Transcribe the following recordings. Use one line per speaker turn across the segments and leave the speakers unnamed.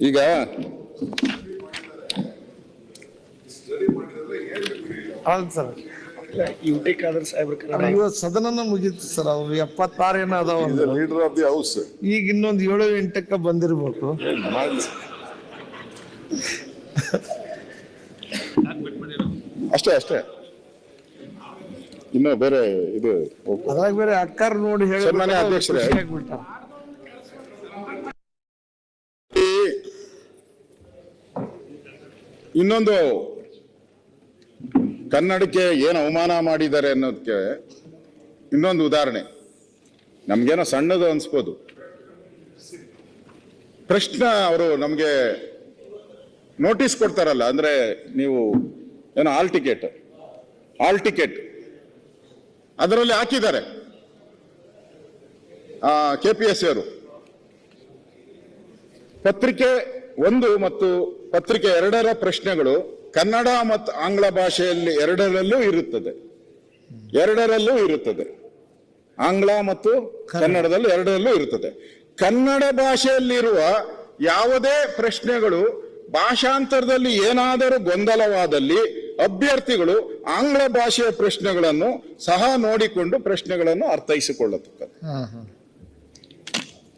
ಈಗ
ಹೌದು sir.
You
ಇವತ್ತು ಸದನನ ಮುಗೀತು ಸರ್ ಅವ್ರು ಎಪ್ಪತ್ತಾರು ಏನೋ ಅದಾವ
ಇದು ಲೀಡರ್ ಆಫ್ ದಿ ಹೌಸ್
ಈಗ ಇನ್ನೊಂದು ಏಳು ಎಂಟಕ್ಕೆ ಬಂದಿರ್ಬೇಕು.
ಅಷ್ಟೇ ಅಷ್ಟೇ. ಇನ್ನು ಬೇರೆ ಇದು.
ಅದ್ರಾಗ ಬೇರೆ ಅಕ್ಕಾರ ನೋಡಿ ಹೇಳಿ
ಸನ್ಮಾನ್ಯ ಅಧ್ಯಕ್ಷರೇ. ಇನ್ನೊಂದು, ಕನ್ನಡಕ್ಕೆ ಏನು ಅವಮಾನ ಮಾಡಿದ್ದಾರೆ ಅನ್ನೋದಕ್ಕೆ ಇನ್ನೊಂದು ಉದಾಹರಣೆ. ನಮ್ಗೇನೋ ಸಣ್ಣದು ಅನ್ಸ್ಬೋದು. ಪ್ರಶ್ನ ಅವರು ನಮಗೆ ನೋಟಿಸ್ ಕೊಡ್ತಾರಲ್ಲ, ಅಂದ್ರೆ ನೀವು ಏನೋ ಆಲ್ ಟಿಕೆಟ್ ಆಲ್ ಟಿಕೆಟ್ ಅದರಲ್ಲಿ ಹಾಕಿದ್ದಾರೆ. ಕೆ ಪಿ ಎಸ್ ಅವರು. ಪತ್ರಿಕೆ ಒಂದು ಮತ್ತು ಪತ್ರಿಕೆ ಎರಡರ ಪ್ರಶ್ನೆಗಳು ಕನ್ನಡ ಮತ್ತು ಆಂಗ್ಲ ಭಾಷೆಯಲ್ಲಿ ಎರಡರಲ್ಲೂ ಇರುತ್ತದೆ. ಎರಡರಲ್ಲೂ ಇರುತ್ತದೆ. ಆಂಗ್ಲ ಮತ್ತು ಕನ್ನಡದಲ್ಲಿ ಎರಡರಲ್ಲೂ ಇರುತ್ತದೆ. ಕನ್ನಡ ಭಾಷೆಯಲ್ಲಿರುವ ಯಾವುದೇ ಪ್ರಶ್ನೆಗಳು ಭಾಷಾಂತರದಲ್ಲಿ ಏನಾದರೂ ಗೊಂದಲವಾದಲ್ಲಿ ಅಭ್ಯರ್ಥಿಗಳು ಆಂಗ್ಲ ಭಾಷೆಯ ಪ್ರಶ್ನೆಗಳನ್ನು ಸಹ ನೋಡಿಕೊಂಡು ಪ್ರಶ್ನೆಗಳನ್ನು ಅರ್ಥೈಸಿಕೊಳ್ಳತಕ್ಕದ್ದು.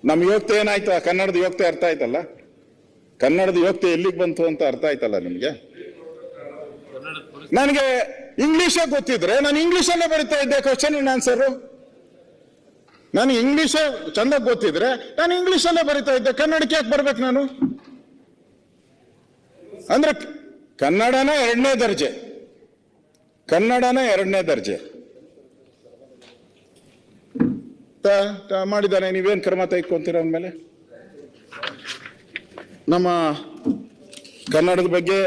ನಮ್ಮ ಯೋಗ್ಯತೆ ಏನಾಯ್ತು? ಆ ಕನ್ನಡದ ಯೋಗ್ಯತೆ ಅರ್ಥ ಆಯ್ತಲ್ಲ? ಕನ್ನಡದ ಯೋಗ್ಯತೆ ಎಲ್ಲಿಗೆ ಬಂತು ಅಂತ ಅರ್ಥ ಆಯ್ತಲ್ಲ ನಿಮಗೆ? ನನಗೆ ಇಂಗ್ಲಿಷೇ ಗೊತ್ತಿದ್ರೆ ನಾನು ಇಂಗ್ಲಿಷಲ್ಲೇ ಬರಿತಾ ಇದ್ದೆ ಕ್ವಶನ್ ಇನ್ ಆನ್ಸರ್ ನನಗೆ ಇಂಗ್ಲಿಷೇ ಚಂದ ಗೊತ್ತಿದ್ರೆ ನಾನು ಇಂಗ್ಲಿಷಲ್ಲೇ ಬರಿತಾ ಇದ್ದೆ. ಕನ್ನಡಕ್ಕೆ ಯಾಕೆ ಬರ್ಬೇಕು ನಾನು? ಅಂದ್ರೆ ಕನ್ನಡನ ಎರಡನೇ ದರ್ಜೆ. ಕನ್ನಡನ ಎರಡನೇ ದರ್ಜೆ. ಮಾಡಿದ್ದಾನೆ. ನೀವೇನ್ ಕ್ರಮ ತೆಗೆದುಕೊಂತೀರ ಅಂದ್ಮೇಲೆ? ನಮ್ಮ ಕನ್ನಡದ ಬಗ್ಗೆ